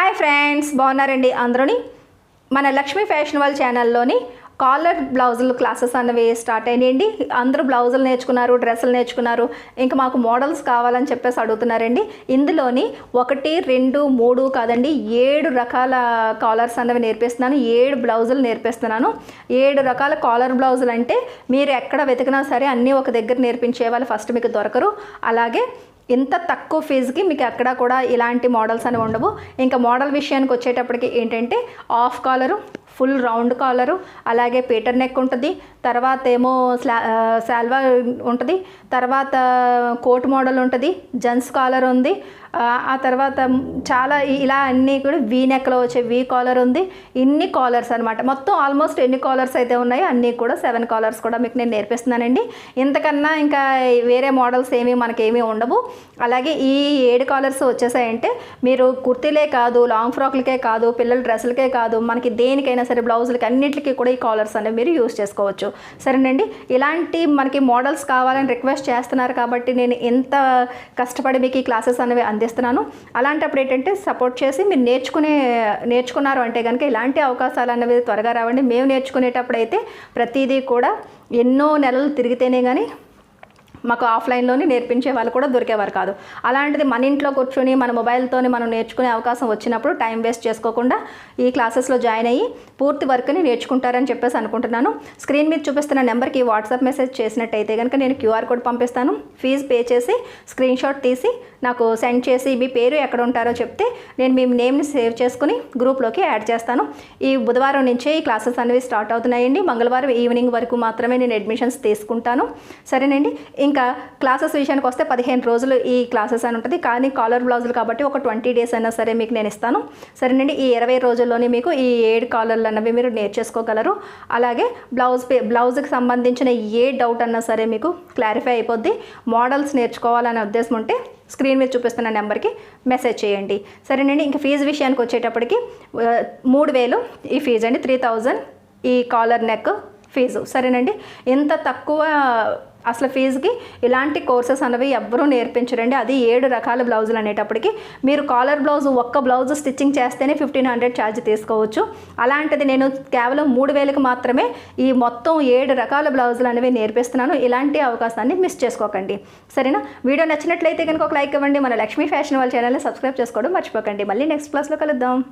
Hi friends బాగున్నారండి అందరూని? మన Lakshmi fashion వాళ్ళ ఛానల్లోని కాలర్ బ్లౌజులు క్లాసెస్ అన్నవి స్టార్ట్ అయినాయండి. అందరూ బ్లౌజులు నేర్చుకున్నారు డ్రెస్సులు నేర్చుకున్నారు ఇంకా మాకు మోడల్స్ కావాలని చెప్పేసి అడుగుతున్నారండి. ఇందులోని ఒకటి రెండు మూడు కాదండి ఏడు రకాల కాలర్స్ అన్నవి నేర్పిస్తున్నాను ఏడు బ్లౌజులు నేర్పిస్తున్నాను. ఏడు రకాల కాలర్ బ్లౌజులు అంటే మీరు ఎక్కడ వెతికినా సరే అన్నీ ఒక దగ్గర నేర్పించే వాళ్ళు ఫస్ట్ మీకు దొరకరు. అలాగే ఇంత తక్కువ ఫీజుకి మీకు అక్కడ కూడా ఇలాంటి మోడల్స్ అనేవి ఉండవు. ఇంకా మోడల్ విషయానికి వచ్చేటప్పటికి ఏంటంటే half collar full round collar. అలాగే పీటర్ నెక్ ఉంటుంది. తర్వాత ఏమో స్లా శాల్వా ఉంటుంది. తర్వాత కోట్ మోడల్ ఉంటుంది. జెంట్స్ కాలర్ ఉంది. ఆ, తర్వాత చాలా ఇలా అన్నీ కూడా వీ నెక్లో వచ్చే వీ కాలర్ ఉంది. ఇన్ని కాలర్స్ అనమాట మొత్తం ఆల్మోస్ట్ ఎన్ని కాలర్స్ అయితే ఉన్నాయో అన్నీ కూడా సెవెన్ కాలర్స్ కూడా మీకు నేను నేర్పిస్తున్నానండి. ఇంతకన్నా ఇంకా వేరే మోడల్స్ ఏమీ మనకేమీ ఉండవు. అలాగే ఈ ఏడు కాలర్స్ వచ్చేసాయంటే మీరు కుర్తీలే కాదు లాంగ్ ఫ్రాక్లకే కాదు పిల్లల డ్రెస్సులకే కాదు మనకి దేనికైనా సరే బ్లౌజులకి అన్నిటికీ కూడా ఈ కాలర్స్ అనేవి మీరు యూస్ చేసుకోవచ్చు. సరేనండి? ఇలాంటి మనకి మోడల్స్ కావాలని రిక్వెస్ట్ చేస్తున్నారు కాబట్టి నేను ఎంత కష్టపడి మీకు ఈ క్లాసెస్ అనేవి అందిస్తున్నాను. అలాంటప్పుడు ఏంటంటే సపోర్ట్ చేసి మీరు నేర్చుకునే నేర్చుకున్నారు అంటే కనుక ఇలాంటి అవకాశాలు అనేవి త్వరగా రావండి. మేము నేర్చుకునేటప్పుడు అయితే ప్రతిదీ కూడా ఎన్నో నెలలు తిరిగితేనే కానీ మాకు ఆఫ్లైన్లోనే నేర్పించే వాళ్ళు కూడా దొరికేవారు కాదు. అలాంటిది మన ఇంట్లో కూర్చొని మన మొబైల్తోనే మనం నేర్చుకునే అవకాశం వచ్చినప్పుడు టైం వేస్ట్ చేసుకోకుండా ఈ క్లాసెస్లో జాయిన్ అయ్యి పూర్తి వర్క్ని నేర్చుకుంటారని చెప్పేసి అనుకుంటున్నాను. స్క్రీన్ మీద చూపిస్తున్న నెంబర్కి వాట్సాప్ మెసేజ్ చేసినట్టయితే కనుక నేను క్యూఆర్ కోడ్ పంపిస్తాను. ఫీజు పే చేసి స్క్రీన్ షాట్ తీసి నాకు సెండ్ చేసి మీ పేరు ఎక్కడ ఉంటారో చెప్తే నేను మీ నేమ్ని సేవ్ చేసుకుని గ్రూప్లోకి యాడ్ చేస్తాను. ఈ బుధవారం నుంచే ఈ క్లాసెస్ అనేవి స్టార్ట్ అవుతున్నాయండి. మంగళవారం ఈవినింగ్ వరకు మాత్రమే నేను అడ్మిషన్స్ తీసుకుంటాను. సరేనండి. ఇంకా క్లాసెస్ విషయానికి వస్తే పదిహేను రోజులు ఈ క్లాసెస్ అని ఉంటుంది. కానీ కాలర్ బ్లౌజులు కాబట్టి ఒక ట్వంటీ డేస్ అయినా సరే మీకు నేను ఇస్తాను. సరేనండి ఈ ఇరవై రోజుల్లోనే మీకు ఈ ఏడు కాలర్లు అన్నవి మీరు నేర్చేసుకోగలరు. అలాగే బ్లౌజ్ పే బ్లౌజ్కి సంబంధించిన ఏ డౌట్ అన్నా సరే మీకు క్లారిఫై అయిపోద్ది. మోడల్స్ నేర్చుకోవాలనే ఉద్దేశం ఉంటే స్క్రీన్ మీద చూపిస్తున్న నెంబర్కి మెసేజ్ చేయండి. సరేనండి ఇంకా ఫీజు విషయానికి వచ్చేటప్పటికి మూడు వేలు ఈ ఫీజు అండి త్రీ థౌజండ్ ఈ కాలర్ నెక్ ఫీజు. సరేనండి ఇంత తక్కువ అసలు ఫీజుకి ఇలాంటి కోర్సెస్ అనేవి ఎవ్వరూ నేర్పించరండి. అది ఏడు రకాల బ్లౌజులు అనేటప్పటికి మీరు కాలర్ బ్లౌజ్ ఒక్క బ్లౌజ్ స్టిచ్చింగ్ చేస్తేనే ఫిఫ్టీన్ హండ్రెడ్ ఛార్జ్ తీసుకోవచ్చు. అలాంటిది నేను కేవలం మూడు వేలకు మాత్రమే ఈ మొత్తం ఏడు రకాల బ్లౌజులు అనేవి నేర్పిస్తున్నాను. ఇలాంటి అవకాశాన్ని మిస్ చేసుకోకండి. సరేనా? వీడియో నచ్చినట్లయితే కనుక ఒక లైక్ ఇవ్వండి. మన లక్ష్మీ ఫ్యాషన్ వాళ్ళ ఛానల్ని సబ్స్క్రైబ్ చేసుకోవడం మర్చిపోకండి. మళ్ళీ నెక్స్ట్ క్లాస్లో కలుద్దాం.